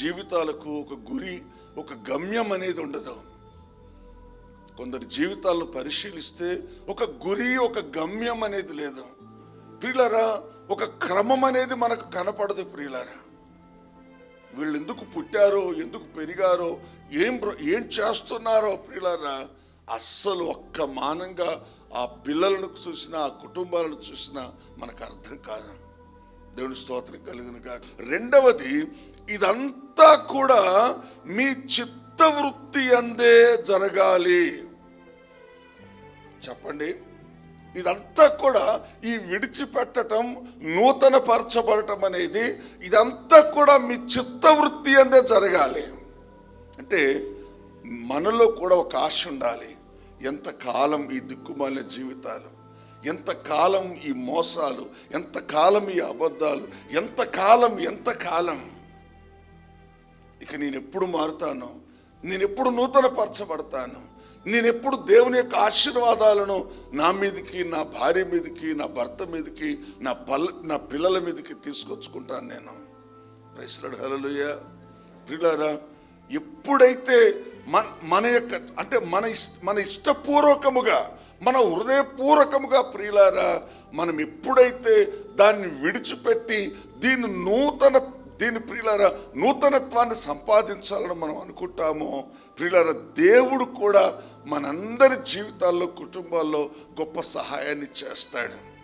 జీవితాలకు ఒక గురి ఒక గమ్యం అనేది ఉండదు. కొందరి జీవితాలను పరిశీలిస్తే ఒక గురి ఒక గమ్యం అనేది లేదు. ప్రియులరా ఒక క్రమం అనేది మనకు కనపడదు ప్రియులరా. వీళ్ళు ఎందుకు పుట్టారో ఎందుకు పెరిగారో ఏం ఏం చేస్తున్నారో ప్రియులరా అస్సలు ఒక్క మానంగా ఆ పిల్లలను చూసినా ఆ కుటుంబాలను చూసినా మనకు అర్థం కాదు. దేవుని స్తోత్రం కలిగిన కాక రెండవది ఇదంతా కూడా మీ చిత్తవృత్తి అందే జరగాలి. చెప్పండి. ఇదంతా కూడా ఈ విడిచిపెట్టడం నూతన పరచబడటం అనేది ఇదంతా కూడా మీ చిత్తవృత్తి అందే జరగాలి. అంటే మనలో కూడా ఒక ఆశ ఉండాలి. ఎంతకాలం ఈ దిక్కుమాలిన జీవితాలు? ఎంతకాలం ఈ మోసాలు ఎంతకాలం ఈ అబద్ధాలు ఎంతకాలం ఎంతకాలం ఇక నేను ఎప్పుడు మారుతాను నేను ఎప్పుడు నూతనపరచబడతాను నేను ఎప్పుడు దేవుని యొక్క ఆశీర్వాదాలను నా మీదకి నా భార్య మీదకి నా భర్త మీదకి నా పల్ నా పిల్లల మీదకి తీసుకొచ్చుకుంటాను నేను. ప్రైస్లడ్ హలలుయ ప్రియులారా ఎప్పుడైతే మన మన యొక్క అంటే మన ఇష్ట మన ఇష్టపూర్వకముగా మన హృదయపూర్వకముగా ప్రియులారా మనం ఎప్పుడైతే దాన్ని విడిచిపెట్టి దీన్ని నూతన దీని ప్రియులారా నూతనత్వాన్ని సంపాదించాలని మనం అనుకుంటామో ప్రియులారా దేవుడు కూడా మనందరి జీవితాల్లో కుటుంబాల్లో గొప్ప సహాయాన్ని చేస్తాడు.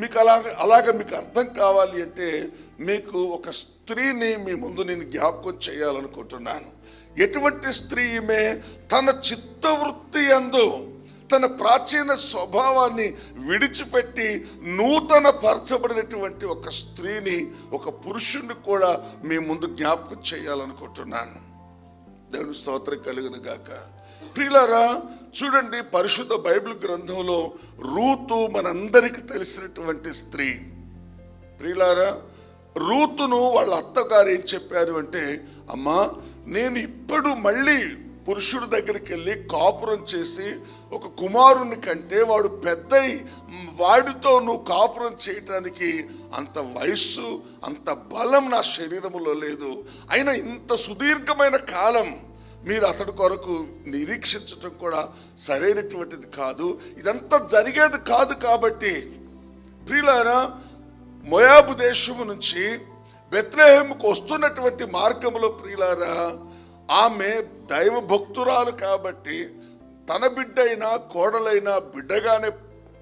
మీకు అలాగ అలాగ మీకు అర్థం కావాలి అంటే మీకు ఒక స్త్రీని మీ ముందు నేను జ్ఞాపకం చేయాలనుకుంటున్నాను. ఎటువంటి స్త్రీ ఈమె తన చిత్తవృత్తి అందు తన ప్రాచీన స్వభావాన్ని విడిచిపెట్టి నూతన పరచబడినటువంటి ఒక స్త్రీని ఒక పురుషుణ్ణి కూడా మీ ముందు జ్ఞాపకం చేయాలనుకుంటున్నాను. దేవుని స్తోత్రం కలిగిన గాక. ప్రియులారా చూడండి పరిశుద్ధ బైబిల్ గ్రంథంలో రూతు మనందరికీ తెలిసినటువంటి స్త్రీ. ప్రియులారా రూతును వాళ్ళ అత్తగారు ఏం చెప్పారు అంటే అమ్మా నేను ఇప్పుడు మళ్ళీ పురుషుడి దగ్గరికి వెళ్ళి కాపురం చేసి ఒక కుమారుని కంటే వాడు పెద్దయి వాడితో నువ్వు కాపురం చేయటానికి అంత వయస్సు అంత బలం నా శరీరంలో లేదు. అయినా ఇంత సుదీర్ఘమైన కాలం మీరు అతడి కొరకు నిరీక్షించటం కూడా సరైనటువంటిది కాదు. ఇదంతా జరిగేది కాదు కాబట్టి ప్రియులారా మొయాబు దేశము నుంచి బెత్లహేముకు వస్తున్నటువంటి మార్గంలో ప్రియులారా ఆమె దైవ భక్తురాలు కాబట్టి తన బిడ్డైనా కోడలైనా బిడ్డగానే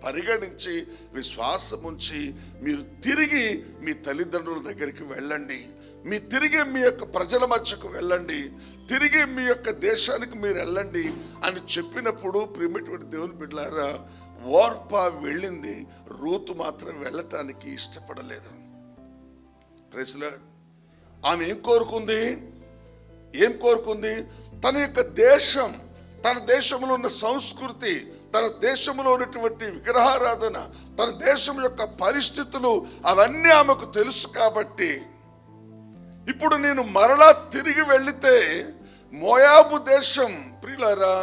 పరిగణించి విశ్వాసం ఉంచి మీరు తిరిగి మీ తల్లిదండ్రుల దగ్గరికి వెళ్ళండి. మీ తిరిగి మీ యొక్క ప్రజల మధ్యకు వెళ్ళండి. తిరిగి మీ యొక్క దేశానికి మీరు వెళ్ళండి అని చెప్పినప్పుడు ప్రియమైనటువంటి దేవుని బిడ్డలారా ఓర్ప వెళ్ళింది. రూతు మాత్రం వెళ్ళటానికి ఇష్టపడలేదు. ప్రెస్లా ఆమె ఏం కోరుకుంది? ఏం కోరుకుంది? తన యొక్క దేశం తన దేశంలో ఉన్న సంస్కృతి తన దేశంలో ఉన్నటువంటి విగ్రహారాధన తన దేశం యొక్క పరిస్థితులు అవన్నీ ఆమెకు తెలుసు కాబట్టి ఇప్పుడు నేను మరలా తిరిగి వెళితే మోయాబు దేశం ప్రియులరా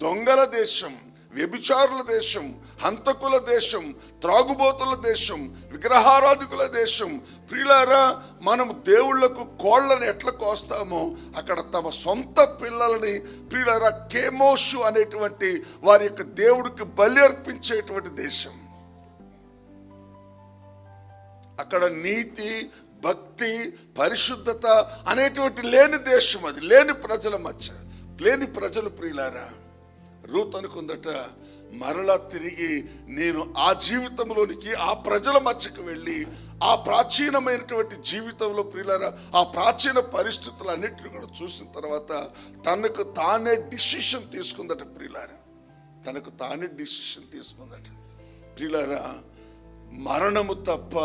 దొంగల దేశం వ్యభిచారుల దేశం హంతకుల దేశం త్రాగుబోతుల దేశం విగ్రహారాధికుల దేశం. ప్రియులారా మనం దేవుళ్ళకు కోళ్ళను ఎట్లా కోస్తామో అక్కడ తమ సొంత పిల్లలని ప్రియులారా కేమోషు అనేటువంటి వారి యొక్క దేవుడికి బలి అర్పించేటువంటి దేశం. అక్కడ నీతి భక్తి పరిశుద్ధత అనేటువంటి లేని దేశం అది లేని ప్రజల మధ్య. లేని ప్రజలు ప్రియులారా రూత్ అనుకుందట మరలా తిరిగి నేను ఆ జీవితంలోనికి ఆ ప్రజల మధ్యకు వెళ్ళి ఆ ప్రాచీనమైనటువంటి జీవితంలో ప్రియులారా ఆ ప్రాచీన పరిస్థితులన్నిటిని కూడా చూసిన తర్వాత తనకు తానే డిసిషన్ తీసుకుందట ప్రియులారా. తనకు తానే డిసిషన్ తీసుకుందట. ప్రియులారా మరణము తప్ప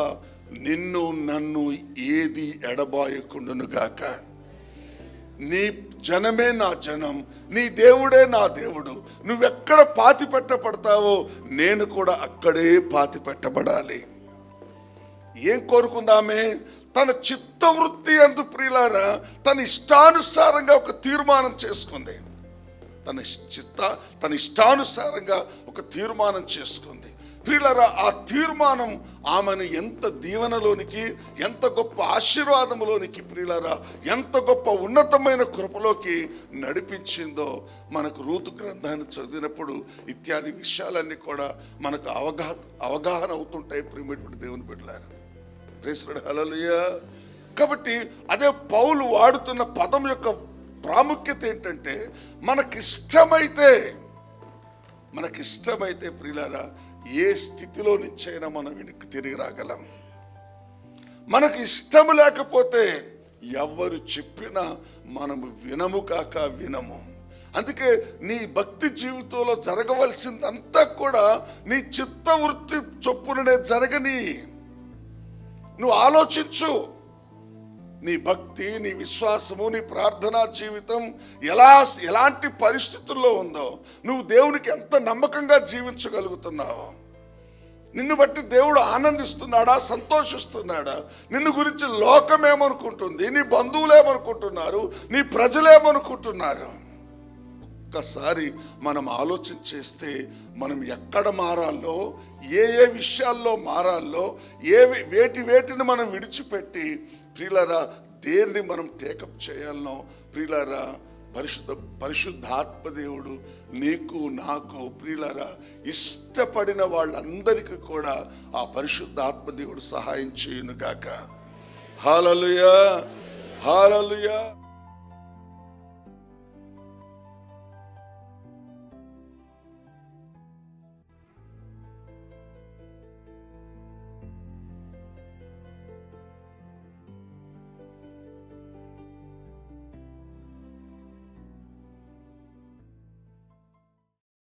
నిన్ను నన్ను ఏది ఎడబాయకుండును గాక నీ జనమే నా జనం నీ దేవుడే నా దేవుడు. నువ్వెక్కడ పాతి పెట్టబడతావో నేను కూడా అక్కడే పాతి పెట్టబడాలి. ఏం కోరుకుందామే? తన చిత్తవృత్తి అందు ప్రియులారా తన ఇష్టానుసారంగా ఒక తీర్మానం చేసుకుంది. తన చిత్త తన ఇష్టానుసారంగా ఒక తీర్మానం చేసుకుంది. ప్రిలరా ఆ తీర్మానం ఆమెను ఎంత దీవెనలోనికి ఎంత గొప్ప ఆశీర్వాదంలోనికి ప్రిలరా ఎంత గొప్ప ఉన్నతమైన కృపలోకి నడిపించిందో మనకు రూతు గ్రంథాన్ని చదివినప్పుడు ఇత్యాది విషయాలన్నీ కూడా మనకు అవగాహ అవగాహన అవుతుంటాయి ప్రియమైనటువంటి దేవుని బిడ్డలారు. ప్రేసుడు హలలుయా కాబట్టి అదే పౌలు వాడుతున్న పదం యొక్క ప్రాముఖ్యత ఏంటంటే మనకిష్టమైతే మనకిష్టమైతే ప్రియులారా ఏ స్థితిలో నుంచైనా మనం వెనక్కి తిరిగి రాగలం. మనకు ఇష్టం లేకపోతే ఎవరు చెప్పినా మనము వినము కాక వినము. అందుకే నీ భక్తి జీవితంలో జరగవలసిందంతా కూడా నీ చిత్తవృత్తి చొప్పుననే జరగని. నువ్వు ఆలోచించు. నీ భక్తి నీ విశ్వాసము నీ ప్రార్థనా జీవితం ఎలా ఎలాంటి పరిస్థితుల్లో ఉందో నువ్వు దేవునికి ఎంత నమ్మకంగా జీవించగలుగుతున్నావో. నిన్ను బట్టి దేవుడు ఆనందిస్తున్నాడా సంతోషిస్తున్నాడా? నిన్ను గురించి లోకం ఏమనుకుంటుంది నీ బంధువులు ఏమనుకుంటున్నారు నీ ప్రజలేమనుకుంటున్నారు? ఒక్కసారి మనం ఆలోచన చేస్తే మనం ఎక్కడ మారాలో ఏ ఏ విషయాల్లో మారాలో ఏ వేటి వేటిని మనం విడిచిపెట్టి ప్రియులరా దేన్ని మనం టేకప్ చేయాలనో ప్రియులరా పరిశుద్ధ పరిశుద్ధాత్మ దేవుడు నీకు నాకు ప్రియులరా ఇష్టపడిన వాళ్ళందరికీ కూడా ఆ పరిశుద్ధాత్మ దేవుడు సహాయం చేయను గాక హాలలుయా! హాలలుయా!